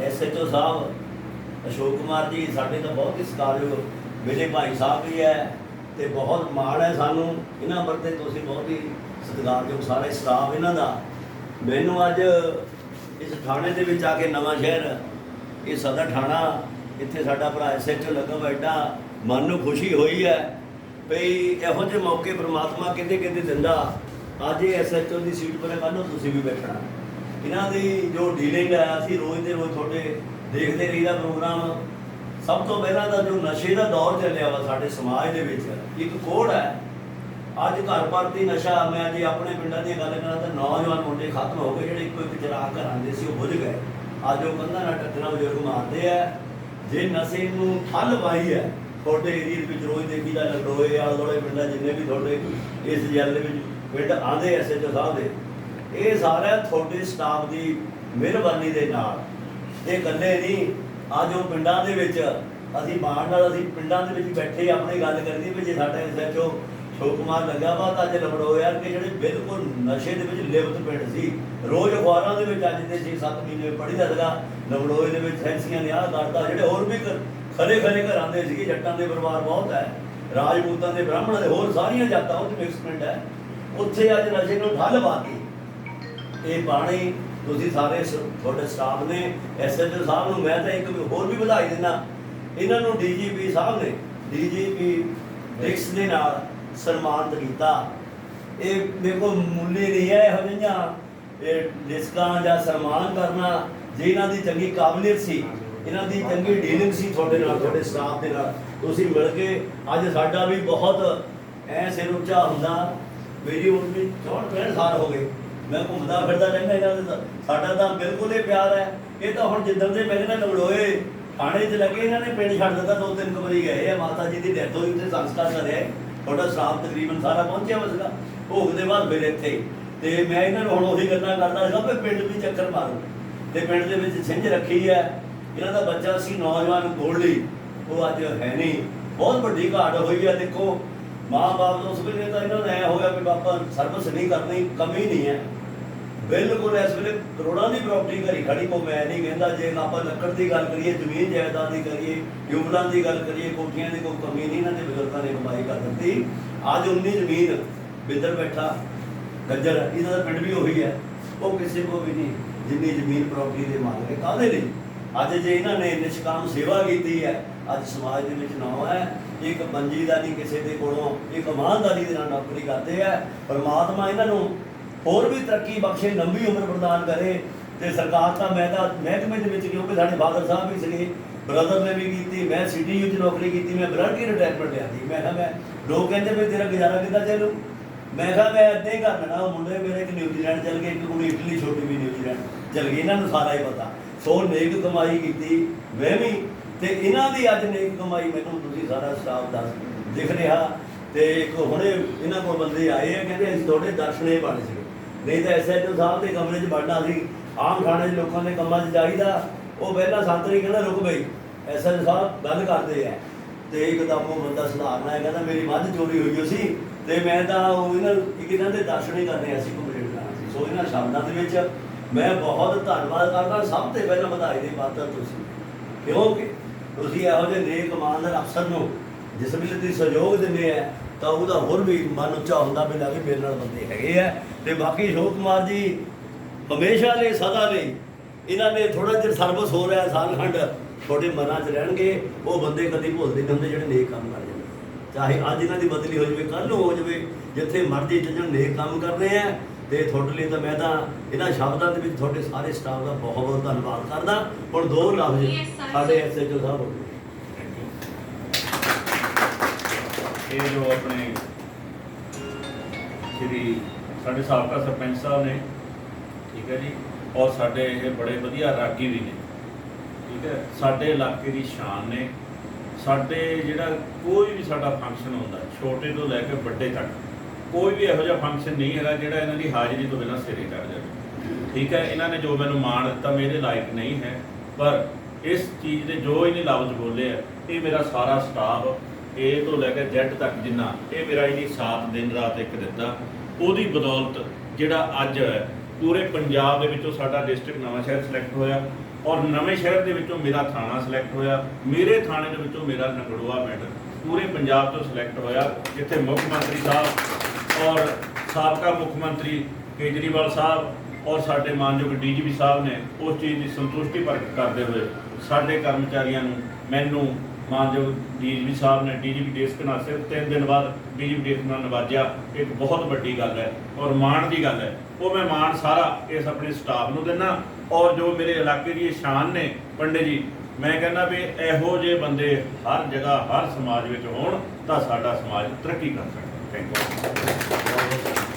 SHO ਸਾਹਿਬ, ਅਸ਼ੋਕ ਕੁਮਾਰ ਜੀ, ਸਾਡੇ ਤਾਂ ਬਹੁਤ ਹੀ ਸਤਿਕਾਰਯੋਗ ਮੇਰੇ ਭਾਈ ਸਾਹਿਬ ਵੀ ਹੈ ਤੇ ਬਹੁਤ ਮਾਣ ਹੈ ਸਾਨੂੰ ਇਹਨਾਂ ਵਰਤੇ ਤੁਸੀਂ ਬਹੁਤ ਹੀ ਸਤਿਕਾਰਯੋਗ ਸਾਰੇ ਸਟਾਫ ਇਹਨਾਂ ਦਾ। ਮੈਨੂੰ ਅੱਜ ਇਸ ਥਾਣੇ ਦੇ ਵਿੱਚ ਆ ਕੇ ਨਵਾਂ ਸ਼ਹਿਰ, ਇਹ ਸਦਰ ਥਾਣਾ, ਇੱਥੇ ਸਾਡਾ ਭਰਾ ਐਸਐਚਓ ਲੱਗਾ ਬੈਠਾ ਮਨ ਨੂੰ ਖੁਸ਼ੀ ਹੋਈ ਹੈ ਭਈ ਇਹੋ ਜਿਹੇ ਮੌਕੇ ਪ੍ਰਮਾਤਮਾ ਕਿਤੇ ਕਿਤੇ ਦਿੰਦਾ। ਅੱਜ ਇਹ ਐਸਐਚਓ ਦੀ ਸੀਟ ਪਰ ਕੱਲ੍ਹ ਨੂੰ ਤੁਸੀਂ ਵੀ ਬੈਠਣਾ। ਇਹਨਾਂ ਦੀ ਜੋ ਡੀਲਿੰਗ ਹੈ, ਅਸੀਂ ਰੋਜ਼ ਦੇ ਰੋਜ਼ ਤੁਹਾਡੇ ਦੇਖਦੇ ਰਹੀਦਾ ਪ੍ਰੋਗਰਾਮ। ਸਭ ਤੋਂ ਪਹਿਲਾਂ ਤਾਂ ਜੋ ਨਸ਼ੇ ਦਾ ਦੌਰ ਚੱਲਿਆ ਵਾ ਸਾਡੇ ਸਮਾਜ ਦੇ ਵਿੱਚ, ਇੱਕ ਕੋੜ ਹੈ। ਅੱਜ ਘਰ ਪਰਤੀ ਨਸ਼ਾ, ਮੈਂ ਜੇ ਆਪਣੇ ਪਿੰਡਾਂ ਦੀ ਗੱਲ ਕਰਾਂ ਤਾਂ ਨੌਜਵਾਨ ਮੁੰਡੇ ਖਤਮ ਹੋ ਗਏ, ਜਿਹੜੇ ਇੱਕੋ ਇੱਕ ਚਰਾਗ ਘਰਾਂ ਸੀ, ਉਹ ਬੁੱਝ ਗਏ। ਅੱਜ ਉਹ ਕੰਧਾਂ ਨਾਲ ਟੱਕਰਾਂ ਬਜ਼ੁਰਗ ਮਾਰਦੇ ਆ। ਜੇ ਨਸ਼ੇ ਨੂੰ ਠੱਲ ਪਾਈ ਹੈ, ਤੁਹਾਡੇ ਏਰੀਏ ਵਿੱਚ ਰੋਜ਼ ਦੇਖੀਦਾ ਲਗੜੋਏ ਆਲੇ ਦੁਆਲੇ ਪਿੰਡਾਂ ਜਿੰਨੇ ਵੀ ਤੁਹਾਡੇ ਇਸ ਜੈਲ ਦੇ ਵਿੱਚ ਪਿੰਡ ਆਂਦੇ ਐਸਐਚਓ ਸਾਹਿਬ ਦੇ ਇਹ ਸਾਰਾ ਤੁਹਾਡੇ ਸਟਾਫ ਦੀ ਮਿਹਰਬਾਨੀ ਦੇ ਨਾਲ। ਇਹ ਇਕੱਲੇ ਨਹੀਂ, ਅੱਜ ਉਹ ਪਿੰਡਾਂ ਦੇ ਵਿੱਚ, ਅਸੀਂ ਮਾਣ ਨਾਲ ਅਸੀਂ ਪਿੰਡਾਂ ਦੇ ਵਿੱਚ ਬੈਠੇ ਆਪਣੀ ਗੱਲ ਕਰਦੀ ਵੀ ਜੇ ਸਾਡਾ ਐਸਐਚਓ ਸ਼ੋਕ ਕੁਮਾਰ ਲੱਗਾ ਵਾ, ਤਾਂ ਅੱਜ ਲਬੜੋ ਯਾਰ ਕਿ ਜਿਹੜੇ ਬਿਲਕੁਲ ਨਸ਼ੇ ਦੇ ਵਿੱਚ ਲਿਵਤ ਪਿੰਡ ਸੀ। ਰੋਜ਼ ਅਖਬਾਰਾਂ ਦੇ ਵਿੱਚ ਅੱਜ ਦੇ 6-7 ਮਹੀਨੇ ਪੜ੍ਹੀਦਾ ਸੀਗਾ ਲਬੜੋਏ ਦੇ ਵਿੱਚ ਸੈਂਸੀਆਂ ਨੇ ਆਹ ਕਰਤਾ, ਜਿਹੜੇ ਹੋਰ ਵੀ ਖਰੇ ਖਰੇ ਘਰਾਂ ਦੇ ਸੀਗੇ, ਜੱਟਾਂ ਦੇ ਪਰਿਵਾਰ ਬਹੁਤ ਹੈ। ਰਾਜਪੂਤਾਂ ਦੇ ਬ੍ਰਾਹਮਣਾਂ ਦੇ ਹੋਰ ਸਾਰੀਆਂ ਜਾਤਾਂ, ਉਹ ਚ ਮਿਕਸ ਪਿੰਡ ਹੈ। ਉੱਥੇ ਅੱਜ ਨਸ਼ੇ ਨੂੰ ਠੱਲ ਪਾਤੀ ਇਹ ਬਾਣੀ ਤੁਸੀਂ ਸਾਰੇ ਸ- ਤੁਹਾਡੇ ਸਟਾਫ ਨੇ ਐਸਐਚਓ ਸਾਹਿਬ ਨੂੰ ਮੈਂ ਤਾਂ ਇੱਕ ਹੋਰ ਵੀ ਵਧਾਈ ਦਿੰਦਾ। ਇਹਨਾਂ ਨੂੰ ਡੀਜੀਪੀ ਸਾਹਿਬ ਨੇ ਡੀਜੀਪੀ ਡਿਕਸ ਦੇ ਨਾਲ ਸਨਮਾਨਿਤ ਕੀਤਾ। ਇਹ ਦੇਖੋ ਮੁੱਲੇ ਨਹੀਂ ਹੈ ਇਹੋ ਜਿਹੀਆਂ, ਇਹ ਡਿਸਕਾਂ ਜਾਂ ਸਨਮਾਨ ਕਰਨਾ ਜੇ ਇਹਨਾਂ ਦੀ ਚੰਗੀ ਕਾਬਲੀਅਤ ਸੀ, ਇਹਨਾਂ ਦੀ ਚੰਗੀ ਡੀਲਿੰਗ ਸੀ ਤੁਹਾਡੇ ਨਾਲ, ਤੁਹਾਡੇ ਸਟਾਫ ਦੇ ਨਾਲ। ਤੁਸੀਂ ਮਿਲ ਕੇ ਅੱਜ ਸਾਡਾ ਵੀ ਬਹੁਤ ਐ ਸਿਰ ਉੱਚਾ ਹੁੰਦਾ, ਮੇਰੀ ਉਮਰ ਵੀ 64 65 ਸਾਲ ਹੋ ਗਏ। ਮੈਂ ਘੁੰਮਦਾ ਫਿਰਦਾ ਰਹਿੰਦਾ ਇਹਨਾਂ ਦੇ ਤਾਂ- ਸਾਡਾ ਤਾਂ ਬਿਲਕੁਲ ਹੀ ਪਿਆਰ ਹੈ। ਇਹ ਤਾਂ ਹੁਣ ਜਿੱਦਣ ਦੇ ਮੇਰੇ ਨਾਲ ਲੜੋਏ ਥਾਣੇ 'ਚ ਲੱਗੇ ਇਹਨਾਂ ਨੇ, ਪਿੰਡ ਛੱਡ ਦਿੱਤਾ, ਦੋ ਤਿੰਨ ਕੁ ਵਾਰੀ ਗਏ ਆ। ਮਾਤਾ ਜੀ ਦੀ ਡੈਥ ਹੋਈ, ਉੱਥੇ ਸੰਸਕਾਰ ਕਰਿਆ। ਤੁਹਾਡਾ ਸ਼ਰਾਬ ਤਕਰੀਬਨ ਸਾਰਾ ਪਹੁੰਚਿਆ ਵਾ ਸੀਗਾ। ਭੋਗ ਦੇ ਬਾਅਦ ਫਿਰ ਇੱਥੇ। ਤੇ ਮੈਂ ਇਹਨਾਂ ਨੂੰ ਹੁਣ ਉਹੀ ਗੱਲਾਂ ਕਰਦਾ ਸੀਗਾ ਵੀ ਪਿੰਡ ਵੀ ਚੱਕਰ ਮਾਰੋ। ਤੇ ਪਿੰਡ ਦੇ ਵਿੱਚ ਛਿੰਝ ਰੱਖੀ ਹੈ। ਇਹਨਾਂ ਦਾ ਬੱਚਾ ਸੀ, ਨੌਜਵਾਨ ਗੋਲਡੀ। ਉਹ ਅੱਜ ਹੈ ਨਹੀਂ। ਬਹੁਤ ਵੱਡੀ ਘਾਟ ਹੋਈ ਹੈ ਦੇਖੋ। ਮਾਂ-ਬਾਪ ਉਸ ਵੇਲੇ ਤਾਂ ਇਹਨਾਂ ਨੂੰ ਐ ਹੋਇਆ ਵੀ ਪਾਪਾ ਸਰਵਿਸ ਨਹੀਂ ਕਰਨੀ, ਕਮੀ ਨਹੀਂ ਹੈ। ਬਿਲਕੁਲ, ਇਸ ਵੇਲੇ ਕਰੋੜਾਂ ਦੀ ਪ੍ਰਾਪਰਟੀ ਘਰੀ ਖੜੀ ਕੋ ਮੈਂ ਨਹੀਂ ਕਹਿੰਦਾ। ਜੇ ਆਪਾਂ ਲੱਕੜ ਦੀ ਗੱਲ ਕਰੀਏ, ਜ਼ਮੀਨ ਜਾਇਦਾਦ ਦੀ ਕਰੀਏ ਯੂਮਲਾਂ ਦੀ ਗੱਲ ਕਰੀਏ, ਕੋਠੀਆਂ ਦੀ ਕੋਈ ਕਮੀ ਨਹੀਂ, ਇਹਨਾਂ ਦੇ ਬਜ਼ੁਰਗਾਂ ਨੇ ਕਮਾਈ ਕਰ ਦਿੱਤੀ। ਅੱਜ ਉਨੀ ਜ਼ਮੀਨ ਬਿੱਦਰ ਬੈਠਾ, ਗੱਜਰ ਇਹਨਾਂ ਦਾ ਪਿੰਡ ਵੀ ਉਹੀ ਹੈ। ਉਹ ਕਿਸੇ ਕੋ ਵੀ ਨਹੀਂ, ਜਿੰਨੀ ਜ਼ਮੀਨ ਪ੍ਰਾਪਰਟੀ ਦੇ ਮਾਲਕ ਕਾਹਦੇ ਨੇ ਅੱਜ ਜੇ ਇਹਨਾਂ ਨੇ ਨਿਸ਼ਕਾਮ ਸੇਵਾ ਕੀਤੀ ਹੈ, ਅੱਜ ਸਮਾਜ ਦੇ ਵਿੱਚ ਨਾਮ ਹੈ। ਇੱਕ ਬੰਜੀ ਦਾ ਨਹੀਂ ਕਿਸੇ ਦੇ ਕੋਲੋਂ, ਇੱਕ ਇਮਾਨਦਾਰੀ ਦੇ ਨਾਲ ਨੌਕਰੀ ਕਰਦੇ ਆ ਪਰਮਾਤਮਾ ਇਹਨਾਂ ਨੂੰ ਹੋਰ ਵੀ ਤਰੱਕੀ ਬਖਸ਼ੇ ਲੰਬੀ ਉਮਰ ਪ੍ਰਦਾਨ ਕਰੇ ਤੇ ਸਰਕਾਰ ਤਾਂ ਮੈਂ ਤਾਂ ਮਹਿਕਮੇ ਦੇ ਵਿੱਚ ਕਿਉਂਕਿ ਸਾਡੇ ਫਾਦਰ ਸਾਹਿਬ ਵੀ ਸੀਗੇ ਬ੍ਰਦਰ ਨੇ ਵੀ ਕੀਤੀ, ਮੈਂ ਸੀਟੀਯੂ 'ਚ ਨੌਕਰੀ ਕੀਤੀ, ਮੈਂ ਬਲੱਡੀ ਰਿਟਾਇਰਮੈਂਟ ਲਿਆਂਦੀ। ਮੈਂ ਕਿਹਾ, ਮੈਂ ਲੋਕ ਕਹਿੰਦੇ ਵੀ ਤੇਰਾ ਗੁਜ਼ਾਰਾ ਕਿੱਦਾਂ ਚੱਲੂ? ਮੈਂ ਕਿਹਾ, ਮੈਂ ਇੱਦਾਂ ਹੀ ਕਰ ਲੈਣਾ ਉਹ ਮੁੰਡੇ ਮੇਰੇ ਇੱਕ ਨਿਊਜ਼ੀਲੈਂਡ ਚੱਲ ਗਏ, ਇੱਕ ਕੁੜੀ ਇਟਲੀ ਛੋਟੀ ਵੀ ਨਿਊਜ਼ੀਲੈਂਡ ਚੱਲ ਗਈ। ਇਹਨਾਂ ਨੂੰ ਸਾਰਾ ਹੀ ਪਤਾ। ਸੋ ਨੇਕ ਕਮਾਈ ਕੀਤੀ ਮੈਂ ਵੀ। ਤੇ ਇਹਨਾਂ ਦੀ ਅੱਜ ਨੇਕ ਕਮਾਈ ਮੈਨੂੰ ਤੁਸੀਂ ਸਾਰਾ ਸਟਾਫ ਦੱਸ ਦਿਖ ਰਿਹਾ। ਤੇ ਇੱਕ ਹੁਣੇ ਇਹਨਾਂ ਕੋਲ ਬੰਦੇ ਆਏ ਆ, ਕਹਿੰਦੇ ਅਸੀਂ ਤੁਹਾਡੇ ਦਰਸ਼ਨੇ ਬਣ ਸੀ ਨਹੀਂ ਤਾਂ ਐਸਐਚਓ ਸਾਹਿਬ ਦੇ ਕਮਰੇ 'ਚ ਵੜਨਾ ਸੀ। ਆਮ ਥਾਣੇ 'ਚ ਲੋਕਾਂ ਦੇ ਕੰਮਾਂ 'ਚ ਜਾਈਦਾ। ਉਹ ਪਹਿਲਾਂ ਸੰਤਰੀ ਕਹਿੰਦਾ ਰੁਕ ਬਈ। ਐਸਐਚਓ ਸਾਹਿਬ ਗੱਲ ਕਰਦੇ ਆ। ਤੇ ਇੱਕਦਮ ਬੰਦਾ ਸੁਧਾਰਨਾ ਹੈ ਕਹਿੰਦਾ ਮੇਰੀ ਮੱਝ ਚੋਰੀ ਹੋਈ ਹੋਈ ਸੀ। ਤੇ ਮੈਂ ਤਾਂ ਉਹ ਇਹਨਾਂ ਇੱਕ ਇਹਨਾਂ ਦੇ ਦਰਸ਼ਨ ਹੀ ਕਰਨੇ ਅਸੀਂ ਕੰਪਲੀਟ ਕਰਨਾ ਸੋ ਇਹਨਾਂ ਸ਼ਬਦਾਂ ਦੇ ਵਿੱਚ। ਮੈਂ ਬਹੁਤ ਧੰਨਵਾਦ ਕਰਦਾ, ਸਭ ਤੋਂ ਪਹਿਲਾਂ ਵਧਾਈ ਦੇ ਪਾਤਰ ਤੁਸੀਂ। ਕਿਉਂਕਿ ਤੁਸੀਂ ਇਹੋ ਜਿਹੇ ਨੇਕ ਇਮਾਨਦਾਰ ਅਫਸਰ ਨੂੰ ਜਿਸ ਵਿੱਚ ਤੁਸੀਂ ਸਹਿਯੋਗ ਦਿੰਦੇ ਆ। ਤਾਂ ਉਹਦਾ ਹੋਰ ਵੀ ਮਨ ਉੱਚਾ ਹੁੰਦਾ ਵੀ ਲੱਗੇ ਮੇਰੇ ਨਾਲ ਬੰਦੇ ਹੈਗੇ ਆ। ਤੇ ਬਾਕੀ ਅਸ਼ੋਕ ਕੁਮਾਰ ਜੀ ਹਮੇਸ਼ਾ ਲਈ ਸਦਾ ਲਈ ਇਹਨਾਂ ਨੇ ਥੋੜਾ ਜਿਹਾ ਸਰਵਿਸ ਹੋ ਰਿਹਾ ਸਾਲ ਖੰਡ ਤੁਹਾਡੇ ਮਨਾਂ 'ਚ ਰਹਿਣਗੇ। ਉਹ ਬੰਦੇ ਕਦੀ ਭੁੱਲਦੇ ਨਹੀਂ ਹੁੰਦੇ ਜਿਹੜੇ ਨੇਕ ਕੰਮ ਕਰ ਜਾਂਦੇ ਚਾਹੇ ਅੱਜ ਇਹਨਾਂ ਦੀ ਬਦਲੀ ਹੋ ਜਾਵੇ ਕੱਲ ਨੂੰ ਹੋ ਜਾਵੇ ਜਿੱਥੇ ਮਰਜ਼ੀ ਚੱਲਣ ਨੇਕ ਕੰਮ ਕਰਨੇ ਆ। ਤੇ ਤੁਹਾਡੇ ਲਈ ਤਾਂ ਮੈਂ ਤਾਂ ਇਹਨਾਂ ਸ਼ਬਦਾਂ ਦੇ ਵਿੱਚ ਤੁਹਾਡੇ ਸਾਰੇ ਸਟਾਫ ਦਾ ਬਹੁਤ ਬਹੁਤ ਧੰਨਵਾਦ ਕਰਦਾ। ਹੁਣ ਦੋ ਲਫ਼ਜ਼. ਸਾਡੇ ਐਸਐਚਓ ਸਾਹਿਬ ਹੋ ਇਹ ਜੋ ਆਪਣੇ ਸ਼੍ਰੀ ਸਾਡੇ ਸਾਬਕਾ ਸਰਪੰਚ ਸਾਹਿਬ ਨੇ, ਠੀਕ ਹੈ ਜੀ, ਔਰ ਸਾਡੇ ਇਹ ਬੜੇ ਵਧੀਆ ਰਾਗੀ ਵੀ ਨੇ, ਠੀਕ ਹੈ, ਸਾਡੇ ਇਲਾਕੇ ਦੀ ਸ਼ਾਨ ਨੇ, ਸਾਡੇ ਜਿਹੜਾ ਕੋਈ ਵੀ ਸਾਡਾ ਫੰਕਸ਼ਨ ਹੁੰਦਾ, ਛੋਟੇ ਤੋਂ ਲੈ ਕੇ ਵੱਡੇ ਤੱਕ, ਕੋਈ ਵੀ ਇਹੋ ਜਿਹਾ ਫੰਕਸ਼ਨ ਨਹੀਂ ਹੈਗਾ ਜਿਹੜਾ ਇਹਨਾਂ ਦੀ ਹਾਜ਼ਰੀ ਤੋਂ ਬਿਨਾਂ ਸਿਰੇ ਚੜ ਜਾਵੇ। ਠੀਕ ਹੈ, ਇਹਨਾਂ ਨੇ ਜੋ ਮੈਨੂੰ ਮਾਣ ਦਿੱਤਾ, ਮੇਰੇ ਲਾਇਕ ਨਹੀਂ ਹੈ, ਪਰ ਇਸ ਚੀਜ਼ ਦੇ ਜੋ ਇਹਨੇ ਲਫ਼ਜ਼ ਬੋਲੇ ਆ, ਇਹ ਮੇਰਾ ਸਾਰਾ ਸਟਾਫ ਏ ਤੋਂ ਲੈ ਕੇ Z ਤੱਕ ਜਿੰਨਾ, ਇਹ ਮੇਰਾ ਇਹਦੀ ਸਾਥ ਦਿਨ ਰਾਤ ਇੱਕ ਦਿੱਤਾ। ਉਹਦੀ ਬਦੌਲਤ ਜਿਹੜਾ ਅੱਜ ਪੂਰੇ ਪੰਜਾਬ ਦੇ ਵਿੱਚੋਂ ਸਾਡਾ ਡਿਸਟ੍ਰਿਕਟ ਨਵਾਂ ਸ਼ਹਿਰ ਸਿਲੈਕਟ ਹੋਇਆ ਔਰ ਨਵੇਂ ਸ਼ਹਿਰ ਦੇ ਵਿੱਚੋਂ ਮੇਰਾ ਥਾਣਾ ਸਿਲੈਕਟ ਹੋਇਆ, ਮੇਰੇ ਥਾਣੇ ਦੇ ਵਿੱਚੋਂ ਮੇਰਾ ਨਗੜੋਆ ਮੈਡਲ ਪੂਰੇ ਪੰਜਾਬ ਤੋਂ ਸਿਲੈਕਟ ਹੋਇਆ, ਜਿੱਥੇ ਮੁੱਖ ਮੰਤਰੀ ਸਾਹਿਬ ਔਰ ਸਾਬਕਾ ਮੁੱਖ ਮੰਤਰੀ ਕੇਜਰੀਵਾਲ ਸਾਹਿਬ ਔਰ ਸਾਡੇ ਮਾਨਯੋਗ ਡੀਜੀਪੀ ਸਾਹਿਬ ਨੇ ਉਸ ਚੀਜ਼ ਦੀ ਸੰਤੁਸ਼ਟੀ ਪ੍ਰਗਟ ਕਰਦੇ ਹੋਏ ਸਾਡੇ ਕਰਮਚਾਰੀਆਂ ਨੂੰ, ਮੈਨੂੰ ਮਾਨਯੋਗ ਡੀਜੀਪੀ ਸਾਹਿਬ ਨੇ ਡੀਜੀਪੀ ਡੇਸਕ ਨਾਲ ਸਿਰਫ ਤਿੰਨ ਦਿਨ ਬਾਅਦ ਡੀਜੀਪੀ ਡੇਸਕ ਨਾਲ ਨਵਾਜਿਆ, ਇੱਕ ਬਹੁਤ ਵੱਡੀ ਗੱਲ ਹੈ ਔਰ ਮਾਣ ਦੀ ਗੱਲ ਹੈ। ਉਹ ਮੈਂ ਮਾਣ ਸਾਰਾ ਇਸ ਆਪਣੇ ਸਟਾਫ ਨੂੰ ਦਿੰਦਾ ਔਰ ਜੋ ਮੇਰੇ ਇਲਾਕੇ ਦੀ ਸ਼ਾਨ ਨੇ ਪੰਡੇ ਜੀ, ਮੈਂ ਕਹਿੰਦਾ ਵੀ ਇਹੋ ਜਿਹੇ ਬੰਦੇ ਹਰ ਜਗ੍ਹਾ, ਹਰ ਸਮਾਜ ਵਿੱਚ ਹੋਣ ਤਾਂ ਸਾਡਾ ਸਮਾਜ ਤਰੱਕੀ ਕਰ ਸਕਦਾ ਥੈਂਕ ਯੂ